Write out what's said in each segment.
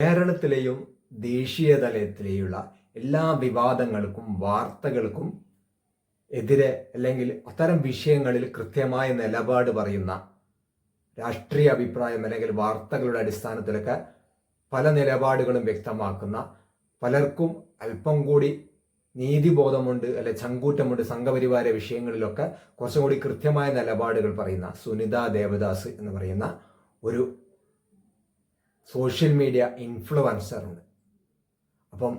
കേരളത്തിലെയും ദേശീയ തലത്തിലെയുള്ള എല്ലാ വിവാദങ്ങൾക്കും വാർത്തകൾക്കും എതിരെ അല്ലെങ്കിൽ അത്തരം വിഷയങ്ങളിൽ കൃത്യമായ നിലപാട് പറയുന്ന രാഷ്ട്രീയ അഭിപ്രായം അല്ലെങ്കിൽ വാർത്തകളുടെ അടിസ്ഥാനത്തിലൊക്കെ പല നിലപാടുകളും വ്യക്തമാക്കുന്ന പലർക്കും അല്പം കൂടി നീതിബോധമുണ്ട് അല്ലെ ചങ്കൂറ്റമുണ്ട് സംഘപരിവാര വിഷയങ്ങളിലൊക്കെ കുറച്ചും കൂടി കൃത്യമായ നിലപാടുകൾ പറയുന്ന സുനിത ദേവദാസ് എന്ന് പറയുന്ന ഒരു സോഷ്യൽ മീഡിയ ഇൻഫ്ലുവൻസർ ഉണ്ട്. അപ്പം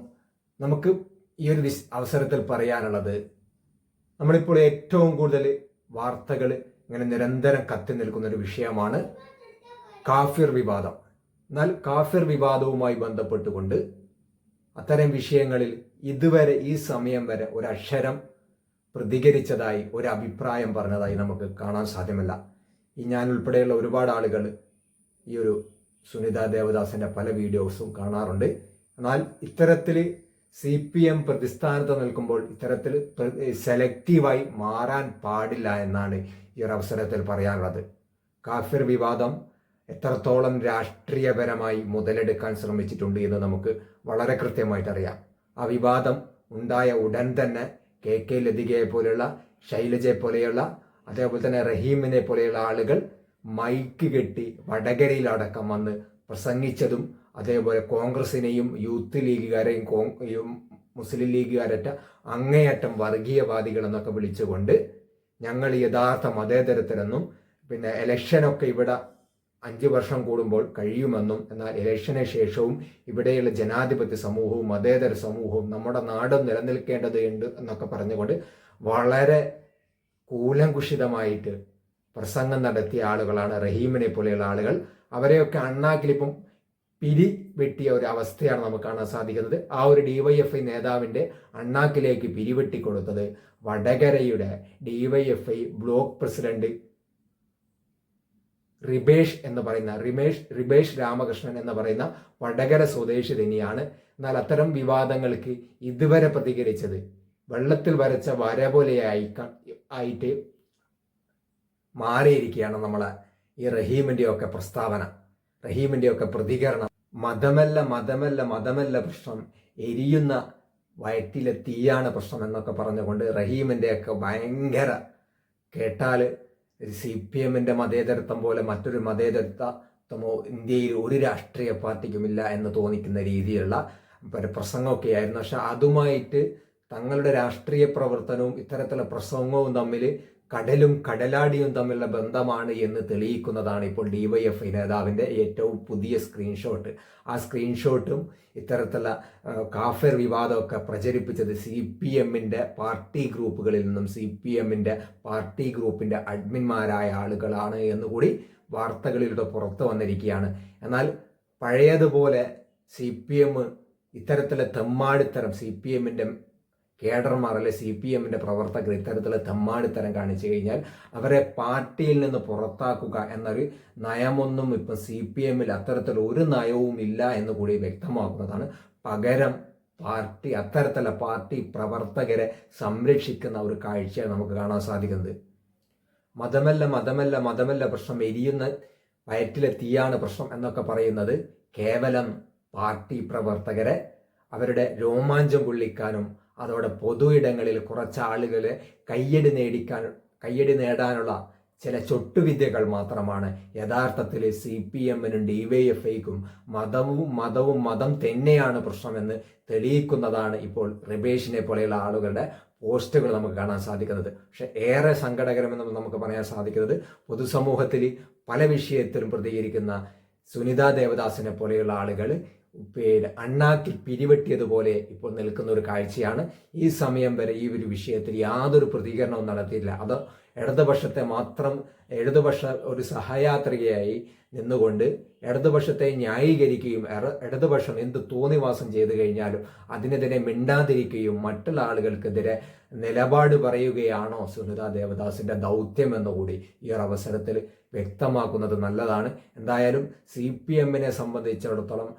നമുക്ക് ഈ ഒരു വിസ് അവസരത്തിൽ പറയാനുള്ളത് നമ്മളിപ്പോൾ ഏറ്റവും കൂടുതൽ വാർത്തകൾ ഇങ്ങനെ നിരന്തരം കത്തി നിൽക്കുന്ന ഒരു വിഷയമാണ് കാഫിർ വിവാദം. എന്നാൽ കാഫിർ വിവാദവുമായി ബന്ധപ്പെട്ടുകൊണ്ട് അത്തരം വിഷയങ്ങളിൽ ഇതുവരെ ഈ സമയം വരെ ഒരു അക്ഷരം പ്രതികരിച്ചതായി ഒരു അഭിപ്രായം പറഞ്ഞതായി നമുക്ക് കാണാൻ സാധ്യമല്ല. ഈ ഞാൻ ഉൾപ്പെടെയുള്ള ഒരുപാട് ആളുകൾ ഈ ഒരു സുനിത ദേവദാസിന്റെ പല വീഡിയോസും കാണാറുണ്ട്. എന്നാൽ ഇത്തരത്തിൽ സി പി എം പ്രതിസ്ഥാനത്ത് നിൽക്കുമ്പോൾ ഇത്തരത്തിൽ സെലക്റ്റീവായി മാറാൻ പാടില്ല എന്നാണ് ഈ ഒരു അവസരത്തിൽ പറയാനുള്ളത്. കാഫിർ വിവാദം എത്രത്തോളം രാഷ്ട്രീയപരമായി മുതലെടുക്കാൻ ശ്രമിച്ചിട്ടുണ്ട് എന്ന് നമുക്ക് വളരെ കൃത്യമായിട്ട് അറിയാം ആ വിവാദം ഉണ്ടായ ഉടൻ തന്നെ കെ കെ ലതികയെ പോലെയുള്ള ശൈലജയെ പോലെയുള്ള അതേപോലെ തന്നെ റഹീമിനെ പോലെയുള്ള ആളുകൾ മൈക്ക് കെട്ടി വടകരയിലടക്കം വന്ന് പ്രസംഗിച്ചതും അതേപോലെ കോൺഗ്രസിനെയും യൂത്ത് ലീഗുകാരെയും മുസ്ലിം ലീഗുകാരറ്റ അങ്ങേയറ്റം വർഗീയവാദികൾ എന്നൊക്കെ വിളിച്ചുകൊണ്ട് ഞങ്ങൾ യഥാർത്ഥ മതേതരത്തിലെന്നും പിന്നെ ഇലക്ഷനൊക്കെ ഇവിടെ അഞ്ച് വർഷം കൂടുമ്പോൾ കഴിയുമെന്നും എന്നാൽ ഇലക്ഷന് ശേഷവും ഇവിടെയുള്ള ജനാധിപത്യ സമൂഹവും മതേതര സമൂഹവും നമ്മുടെ നാടും നിലനിൽക്കേണ്ടതുണ്ട് എന്നൊക്കെ പറഞ്ഞുകൊണ്ട് വളരെ കൂലങ്കുഷിതമായിട്ട് പ്രസംഗം നടത്തിയ ആളുകളാണ് റഹീമിനെ പോലെയുള്ള ആളുകൾ. അവരെയൊക്കെ അണ്ണാക്കിലിപ്പം പിരി വെട്ടിയ ഒരു അവസ്ഥയാണ് നമുക്ക് കാണാൻ സാധിക്കുന്നത്. ആ ഒരു ഡിവൈഎഫ്ഐ നേതാവിന്റെ അണ്ണാക്കിലേക്ക് പിരിവെട്ടി കൊടുത്തത് വടകരയുടെ ഡിവൈഎഫ്ഐ ബ്ലോക്ക് പ്രസിഡന്റ് റിബേഷ് എന്ന് പറയുന്ന റിമേഷ് റിബേഷ് രാമകൃഷ്ണൻ എന്ന് പറയുന്ന വടകര സ്വദേശി തന്നെയാണ്. എന്നാൽ അത്തരം വിവാദങ്ങൾക്ക് ഇതുവരെ പ്രതികരിച്ചത് വെള്ളത്തിൽ വരച്ച വര പോലെ ആയിട്ട് മാറിയിരിക്കുകയാണ് നമ്മളെ ഈ റഹീമിന്റെയൊക്കെ പ്രസ്താവന. റഹീമിന്റെയൊക്കെ പ്രതികരണം. മതമല്ല മതമല്ല മതമല്ല പ്രശ്നം. എരിയുന്ന വയറ്റിലെ തീയാണ് പ്രശ്നം എന്നൊക്കെ പറഞ്ഞുകൊണ്ട് റഹീമിന്റെയൊക്കെ ഭയങ്കര കേട്ടാൽ സി പി എമ്മിന്റെ മതേതരത്വം പോലെ മറ്റൊരു മതേതരത്വമോ ഇന്ത്യയിൽ ഒരു രാഷ്ട്രീയ പാർട്ടിക്കുമില്ല എന്ന് തോന്നിക്കുന്ന രീതിയിലുള്ള പ്രസംഗമൊക്കെ ആയിരുന്നു പക്ഷെ അതുമായിട്ട് തങ്ങളുടെ രാഷ്ട്രീയ പ്രവർത്തനവും ഇത്തരത്തിലുള്ള പ്രസംഗവും തമ്മിൽ കടലും കടലാടിയും തമ്മിലുള്ള ബന്ധമാണ് എന്ന് തെളിയിക്കുന്നതാണ് ഇപ്പോൾ ഡിവൈഎഫ്ഐ നേതാവിന്റെ ഏറ്റവും പുതിയ സ്ക്രീൻഷോട്ട് ആ സ്ക്രീൻഷോട്ടും ഇത്തരത്തിലുള്ള കാഫർ വിവാദമൊക്കെ പ്രചരിപ്പിച്ചത് സി പി എമ്മിന്റെ പാർട്ടി ഗ്രൂപ്പുകളിൽ നിന്നും സി പി എമ്മിന്റെ പാർട്ടി ഗ്രൂപ്പിന്റെ അഡ്മിന്മാരായ ആളുകളാണ് എന്നുകൂടി വാർത്തകളിലൂടെ പുറത്തു വന്നിരിക്കുകയാണ്. എന്നാൽ പഴയതുപോലെ സി പി എം ഇത്തരത്തിലെ തെമ്മാടിത്തരം സി പി എമ്മിന്റെ കേഡർമാർ അല്ലെ സി പി എമ്മിന്റെ പ്രവർത്തകർ ഇത്തരത്തിലുള്ള തെമ്മാടിത്തരം കാണിച്ചു കഴിഞ്ഞാൽ അവരെ പാർട്ടിയിൽ നിന്ന് പുറത്താക്കുക എന്നൊരു നയമൊന്നും ഇപ്പം സി പി എമ്മിൽ അത്തരത്തിൽ ഒരു നയവും ഇല്ല എന്ന് കൂടി വ്യക്തമാക്കുന്നതാണ് പകരം പാർട്ടി അത്തരത്തിലുള്ള പാർട്ടി പ്രവർത്തകരെ സംരക്ഷിക്കുന്ന ഒരു കാഴ്ചയാണ് നമുക്ക് കാണാൻ സാധിക്കുന്നത്. മതമല്ല മതമല്ല മതമല്ല പ്രശ്നം. എരിയുന്ന വയറ്റിലെ തീയാണ് പ്രശ്നം എന്നൊക്കെ പറയുന്നത്. കേവലം പാർട്ടി പ്രവർത്തകരെ അവരുടെ രോമാഞ്ചം കൊള്ളിക്കാനും അതോടെ പൊതു ഇടങ്ങളിൽ കുറച്ച് ആളുകളെ കയ്യടി നേടിക്കാൻ കയ്യടി നേടാനുള്ള ചില ചൊട്ടുവിദ്യകൾ മാത്രമാണ്. യഥാർത്ഥത്തിൽ സി പി എമ്മിനും ഡി വൈ എഫ് ഐക്കും മതവും മതവും മതം തന്നെയാണ് പ്രശ്നമെന്ന് തെളിയിക്കുന്നതാണ് ഇപ്പോൾ റിബേഷിനെ പോലെയുള്ള ആളുകളുടെ പോസ്റ്റുകൾ നമുക്ക് കാണാൻ സാധിക്കുന്നത്. പക്ഷെ ഏറെ സങ്കടകരമെന്ന് നമുക്ക് പറയാൻ സാധിക്കുന്നത് പൊതുസമൂഹത്തിൽ പല വിഷയത്തിലും പ്രതികരിക്കുന്ന സുനിതാ ദേവദാസിനെ പോലെയുള്ള ആളുകൾ പിന്നെ അണ്ണാക്കിൽ പിരിവെട്ടിയതുപോലെ ഇപ്പോൾ നിൽക്കുന്ന ഒരു കാഴ്ചയാണ്. ഈ സമയം വരെ ഈ ഒരു വിഷയത്തിൽ യാതൊരു പ്രതികരണവും നടത്തിയില്ല അത് ഇടതുപക്ഷത്തെ മാത്രം ഇടതുപക്ഷ ഒരു സഹയാത്രികയായി നിന്നുകൊണ്ട് ഇടതുപക്ഷത്തെ ന്യായീകരിക്കുകയും ഇടതുപക്ഷം എന്ത് തോന്നിവാസം ചെയ്തു കഴിഞ്ഞാലും അതിനെതിരെ മിണ്ടാതിരിക്കുകയും മറ്റുള്ള ആളുകൾക്കെതിരെ നിലപാട് പറയുകയാണോ സുനിത ദേവദാസിന്റെ ദൗത്യം എന്നുകൂടി ഈ ഒരു അവസരത്തിൽ വ്യക്തമാക്കുന്നത് നല്ലതാണ്. എന്തായാലും സി പി എമ്മിനെ സംബന്ധിച്ചിടത്തോളം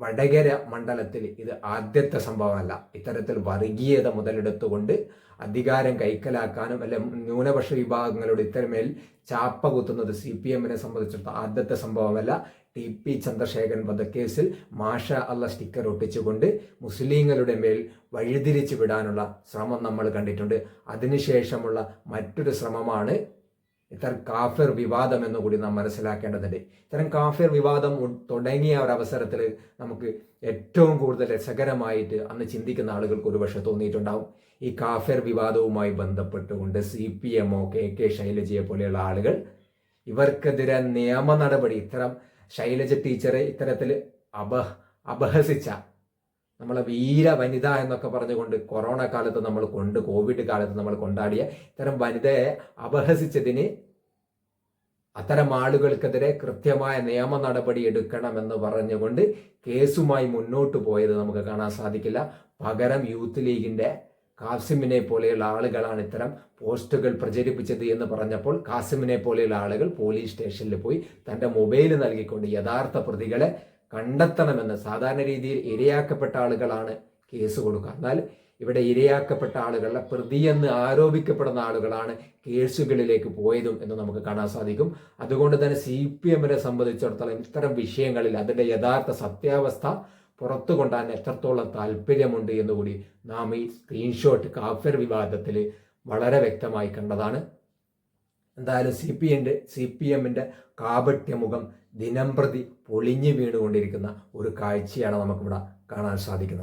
വടകര മണ്ഡലത്തിൽ ഇത് ആദ്യത്തെ സംഭവമല്ല. ഇത്തരത്തിൽ വർഗീയത മുതലെടുത്തുകൊണ്ട് അധികാരം കൈക്കലാക്കാനും അല്ലെ ന്യൂനപക്ഷ വിഭാഗങ്ങളുടെ ഇത്തരമേൽ ചാപ്പ കുത്തുന്നത് സി പി എമ്മിനെ സംബന്ധിച്ചിടത്തോളം ആദ്യത്തെ സംഭവമല്ല. ടി പി ചന്ദ്രശേഖരൻ വധക്കേസിൽ മാഷ അള്ള സ്റ്റിക്കർ ഒട്ടിച്ചുകൊണ്ട് മുസ്ലിങ്ങളുടെ മേൽ വഴിതിരിച്ചു വിടാനുള്ള ശ്രമം നമ്മൾ കണ്ടിട്ടുണ്ട്. അതിനുശേഷമുള്ള മറ്റൊരു ശ്രമമാണ് ഇത്തരം കാഫിർ വിവാദം എന്ന് കൂടി നാം മനസ്സിലാക്കേണ്ടതുണ്ട്. ഇത്തരം കാഫിർ വിവാദം തുടങ്ങിയ ഒരു അവസരത്തിൽ നമുക്ക് ഏറ്റവും കൂടുതൽ രസകരമായിട്ട് അന്ന് ചിന്തിക്കുന്ന ആളുകൾക്ക് ഒരുപക്ഷെ തോന്നിയിട്ടുണ്ടാവും. ഈ കാഫിർ വിവാദവുമായി ബന്ധപ്പെട്ടുകൊണ്ട് സി പി എമ്മോ കെ കെ ശൈലജയെ പോലെയുള്ള ആളുകൾ ഇവർക്കെതിരെ നിയമ നടപടി ഇത്തരം ശൈലജ ടീച്ചറെ ഇത്തരത്തിൽ അപ അപഹസിച്ച നമ്മളെ വീര വനിത എന്നൊക്കെ പറഞ്ഞുകൊണ്ട് കൊറോണ കാലത്ത് നമ്മൾ കൊണ്ട് കോവിഡ് കാലത്ത് നമ്മൾ കൊണ്ടാടിയ ഇത്തരം വനിതയെ അപഹസിച്ചതിന് അത്തരം ആളുകൾക്കെതിരെ കൃത്യമായ നിയമ നടപടി എടുക്കണമെന്ന് പറഞ്ഞുകൊണ്ട് കേസുമായി മുന്നോട്ട് പോയത് നമുക്ക് കാണാൻ സാധിക്കില്ല. പകരം യൂത്ത് ലീഗിന്റെ കാസിമിനെ പോലെയുള്ള ആളുകളാണ് ഇത്തരം പോസ്റ്റുകൾ പ്രചരിപ്പിച്ചത് എന്ന് പറഞ്ഞപ്പോൾ കാസിമിനെ പോലെയുള്ള ആളുകൾ പോലീസ് സ്റ്റേഷനിൽ പോയി തന്റെ മൊബൈൽ നൽകിക്കൊണ്ട് യഥാർത്ഥ പ്രതികളെ കണ്ടെത്തണമെന്ന് സാധാരണ രീതിയിൽ ഇരയാക്കപ്പെട്ട ആളുകളാണ് കേസ് കൊടുക്കുക. എന്നാൽ ഇവിടെ ഇരയാക്കപ്പെട്ട ആളുകളെ പ്രതിയെന്ന് ആരോപിക്കപ്പെടുന്ന ആളുകളാണ് കേസുകളിലേക്ക് പോയതും എന്ന് നമുക്ക് കാണാൻ സാധിക്കും. അതുകൊണ്ട് തന്നെ സി പി എമ്മിനെ സംബന്ധിച്ചിടത്തോളം ഇത്തരം വിഷയങ്ങളിൽ അതിന്റെ യഥാർത്ഥ സത്യാവസ്ഥ പുറത്തു കൊണ്ടാൻ എത്രത്തോളം താല്പര്യമുണ്ട് എന്നുകൂടി നാം ഈ സ്ക്രീൻഷോട്ട് കാഫിർ വിവാദത്തിൽ വളരെ വ്യക്തമായി കണ്ടതാണ്. എന്തായാലും സി പി എന്റെ സി പി എമ്മിന്റെ കാപട്യമുഖം ദിനംപ്രതി പൊളിഞ്ഞു വീണുകൊണ്ടിരിക്കുന്ന ഒരു കാഴ്ചയാണ് നമുക്കിവിടെ കാണാൻ സാധിക്കുന്നത്.